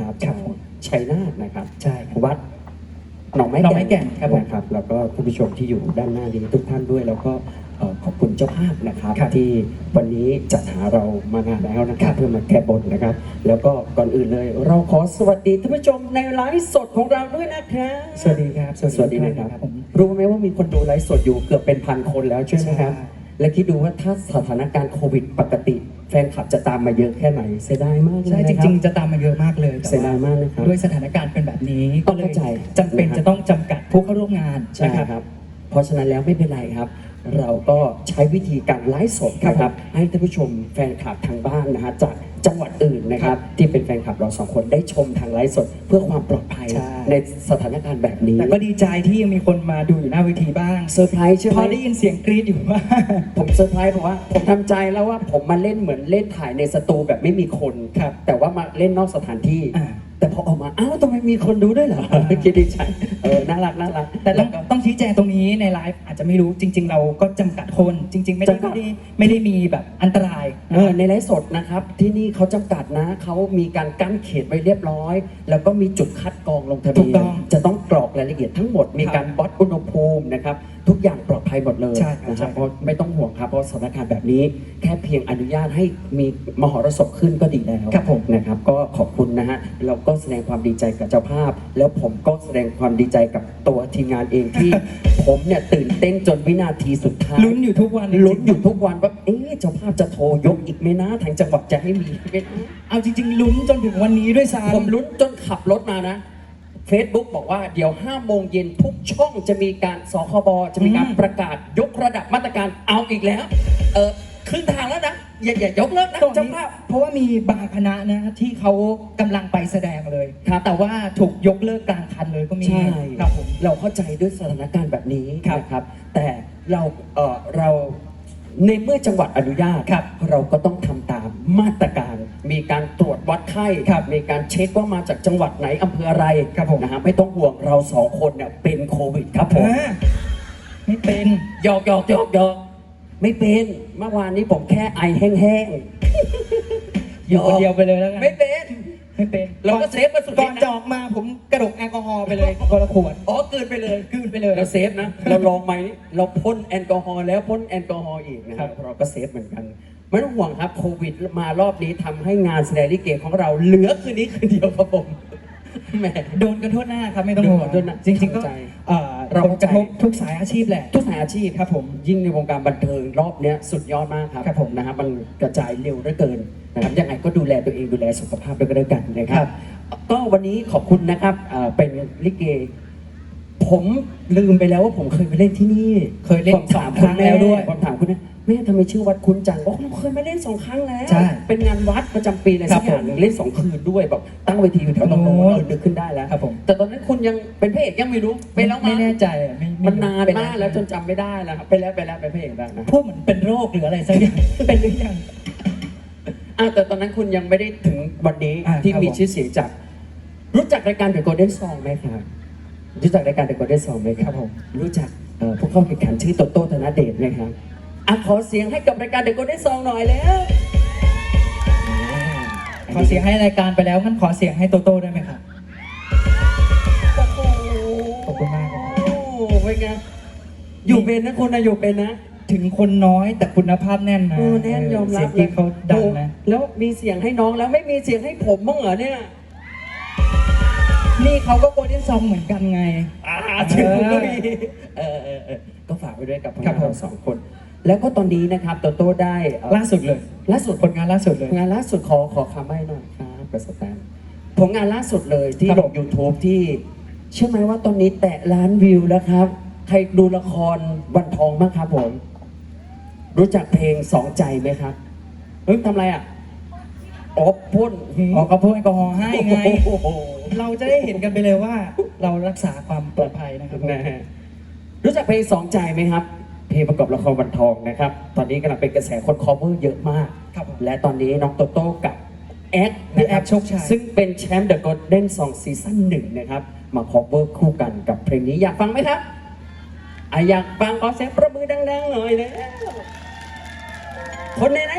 นะครับครับของชัยนาทนะครับใช่ครับ วัดหนองไม้หนองไม้แก่นครับผมนะครับ แล้วก็ผู้ผู้ชมที่อยู่ด้านหน้านี้ทุกท่านด้วย แล้วก็เอ่อขอบคุณเจ้าภาพนะครับ ครับที่วันนี้จัดหาเรามานานแล้วนะครับ เพื่อมาแก้บนนะครับ แล้วก็ก่อนอื่นเลย เราขอสวัสดีท่านผู้ชมในไลฟ์สดของเราด้วยนะครับ สวัสดีครับสวัสดีนะครับผม รู้ไหมว่ามีคนดูไลฟ์สดอยู่เกือบเป็นพันคนแล้วใช่ไหมครับ ใช่ และคิดดูว่าถ้าสถานการณ์โควิดปกติ แฟนคลับจะตามมาเยอะแค่ไหนเสียดายมากเลยใช่นะจคริงบๆจะตามมาเยอะมากเลยแต่เสียดายว่ามากนะครับด้วยสถานการณ์เป็นแบบนี้ต้องเข้าใจจำเป็นนะครับจะต้องจำกัดผู้เข้าร่วมงานใช่นะครับครับเพราะฉะนั้นแล้วไม่เป็นไรครับ เราก็ใช้วิธีการไลฟ์สดนะครับ ให้ท่านผู้ชมแฟนคลับทางบ้านนะฮะจาก จังหวัดอื่นนะครับ ที่เป็นแฟนคลับเราสองคนได้ชมทางไลฟ์สดเพื่อความปลอดภัยใช่ ในสถานการณ์แบบนี้แต่ก็ดีใจที่ยังมีคนมาดูอยู่หน้าเวทีบ้างเซอร์ไพรส์ใช่ไหพมอได้ยินเสียงกรี๊ดอยู่ว่าผมเซอร์ไพรส์เพราะว่าผมทำใจแล้วว่าผมมาเล่นเหมือนเล่นถ่ายในสตูแบบไม่มีคนครับแต่ว่ามาเล่นนอกสถานที่ อ่า แต่พอออกมาอ้าวทำไมมีคนดูด้วยเหรออ่าคิดดีใจเออน่ารักน่ารักแต่ต้องล้วก็ต้องชี้แจงตรงนี้ในไลฟ์อาจจะไม่รู้จริง ๆ เราก็จำกัดคนจริง ๆ ไม่ได้จำกัไม่ดได้ไม่ได้มีแบบอันตรายเออในไลฟ์สดนะครับ ที่นี่เขาจำกัดนะเขามีการกั้นเขตไว้เรียบร้อย แล้วก็มีจุดคัดกรองลงทะถูเบีกยต้นองจะต้องกรอกรายละเอียดทั้งหมดมีการวัดอุณหภูมินะครับ ทุกอย่างปลอดภัยหมดเลยใช่ครับนะคใช่รับ เพราะไม่ต้องห่วงครับเพราะสถานการณ์แบบนี้แค่เพียงอนุญาตให้มีมหรสพขึ้นก็ดีแล้วครับผมนะครับ ก็ขอบคุณนะฮะเราก็แสดงความดีใจกับเจ้าภาพ แล้วผมก็แสดงความดีใจกับตัวทีมงานเองที่ ผมเนี่ยตื่นเต้นจนวินาทีสุดท้าย ลุ้นอยู่ทุกวันลุ้นอยู่ทุกวันว่าเอ๊ะเจ้าภาพจะโทรยกอีกไหมนะทางจังหวัดจะให้มีไหมนะเอาจริง ๆ ลุ้นจนถึงวันนี้ด้วยซ้ำผมลุ้นจนขับรถมานะ Facebook บอกว่าเดี๋ยว 5 โมงเย็นทุกช่องจะมีการสคบจะมีการอืมประกาศยกระดับมาตรการเอาอีกแล้ว เออครึ่งทางแล้วนะ อย่าอย่ายกเลิกนะตรงเจ้านี้ภาพ เพราะว่ามีบางคณะนะที่เขากำลังไปแสดงเลยครับแต่ว่าถูกยกเลิกกลางคันเลยก็มีใช่ ครับผม เราเข้าใจด้วยสถานการณ์แบบนี้ครับ นะครับ แต่เราเออเรา ในเมื่อจังหวัดอนุญาตครับเราก็ต้องทำตามมาตรการ มีการตรวจวัดไข้ครับมีการเช็คว่ามาจากจังหวัดไหนอำเภออะไรครับผมนะฮะไม่ต้องห่วงเราสองคนเนี่ยเป็นโควิดครับผมอ่าไม่เป็นหยอกหยอกหยอกหยอกไม่เป็นเมื่อวานนี้ผมแค่ไอแห้งๆอยู่คนเดียวไปเลยแล้วกันไม่เป็น ไม่เป็นเราก็เซฟมาสุดก่อนฤทธิ์นะจอกมาผมกระดกแอลกอฮอล์ไปเลยคนละขวดอ๋อเกินไปเลยกลืนไปเลยเราเซฟนะ เราลองไหมเราพ่นแอลกอฮอล์แล้วพ่นแอลกอฮอล์อีกนะคครัรับบเราก็เซฟเหมือนกันไม่ต้องห่วงครับโควิดมารอบนี้ทำให้งานแสดงลิเกของเราเหลือคืนนี้คืนเดียวครับผมแหมโดนกันทั่วหน้าครับไม่ต้องห่วงโดนกันทั่วหน้าจริงๆก็ เข้าใจเอ่อเราผลเข้ากใจระทบทุกสายอาชีพแหละ ทุกสายอาชีพครับผมยิ่งในวงการบันเทิงรอบเนี้ยสุดยอดมากครับครับผมนะครับมันกระจายเร็วเหลือเกินนะครับยังไงก็ดูแลตัวเองดูแลสุขภาพด้วยกันแล้วกันนะคครัรับบก็วันนี้ขอบคุณนะครับเอ่อเป็นลิเก ผมลืมไปแล้วว่าผมเคยไปเล่นที่นี่ เคยเล่นผมถามสองครั้งแล้วด้วย ผมถามคุณนะแม่ทำไมชื่อวัดคุ้นจังบอกเราเคยมาเล่นสองครั้งแล้ว ใช่เป็นงานวัดประจำปีอะไรครัสับกอย่างหนึ่งเล่นสองคืนด้วยแบบตั้งเวทีอยู่แถวตรงโน้นโอ้เออนึกขึ้นได้แล้วครับผม แต่ตอนนั้นคุณยังเป็นพระเอกยังไม่รู้ไปแล้วไม่มั้งแน่ใจอะไไมันนานเป็มากแล้วจนจำไม่ได้แล้วครับไปแล้วไปแล้วไปพระเอกได้นะพวกเหมือนเป็นโรคหรืออะไรสักอย่าง เป็นหรือยัง อะแต่ตอนนั้นคุณยังไม่ได้ถึงวันนี้อ่าที่ครับมีผม ชื่อเสียงจาก รู้จักรายการ The Golden Song ไหมครับรู้จักรายการ The Golden Song ไหมคครัรับบผมรู้จักเอ่อผู้เข้าแข่งขันชื่อโตโต้ธนเดชไหมครับ อะขอเสียงให้กับรายการ The Golden Song หน่อยแล้วขอเสียงให้รายการไปแล้วงั้นขอเสียงให้โตโต้ได้ไหมครับ โอ้โหขอบคุณมากครับโอ้โหเป็นไงอยู่เป็นนะคุณนะอยู่เป็นนะถึงคนน้อยแต่คุณภาพแน่นนะโอ้แน่นยอมรับเสียงที่เขาดังนะ โอ้แล้วมีเสียงให้น้องแล้วไม่มีเสียงให้ผมบ้างเหรอเนี่ยนี่เขาก็โกลเด้นซองเหมือนกันไง อ่าถึงผมก็มีเออเออเออก็ฝากไปด้วยกับพวกครับผมเราสองคน แล้วก็ตอนนี้นะครับโตโต้ได้เอ่อล่าสุดเลย ล่าสุดผลงานล่าสุดเลยงานล่าสุดขอขอคำใบ้หน่อยครับประสบการณ์ผลงานล่าสุดเลยที่ครับลง YouTube ที่เชื่อไหมว่าตอนนี้แตะล้านวิวแล้วครับ ใครดูละครวันทองบ้างครับผม รู้จักเพลงสองใจไหมครับเฮ้ยทำอะไรอะอ๋อพ่นออกกระพ่นแอลกอฮอล์ให้ไง โอ้โหเราจะได้เห็นกันไปเลยว่า เรารักษาความปลอดภัยนะครับนะฮะรู้จักเพลงสองใจไหมครับ เพลงประกอบละครวันทองนะครับ ตอนนี้กำลังเป็นกระแสคนคอเวอร์เยอะมาก ครับผม และตอนนี้น้องโตโต้กับแอดพี่นะแอครับดโชคชัย ซึ่งเป็นแชมป์เดอะก l เด้นสองซีซั่นหนึ่งนะครับ มาคอเวอร์คู่กันกับเพลงนี้อยากฟังไหมครับอะอยากฟังขอเสียงประมือดังๆหน่อยแล้วคนในไหน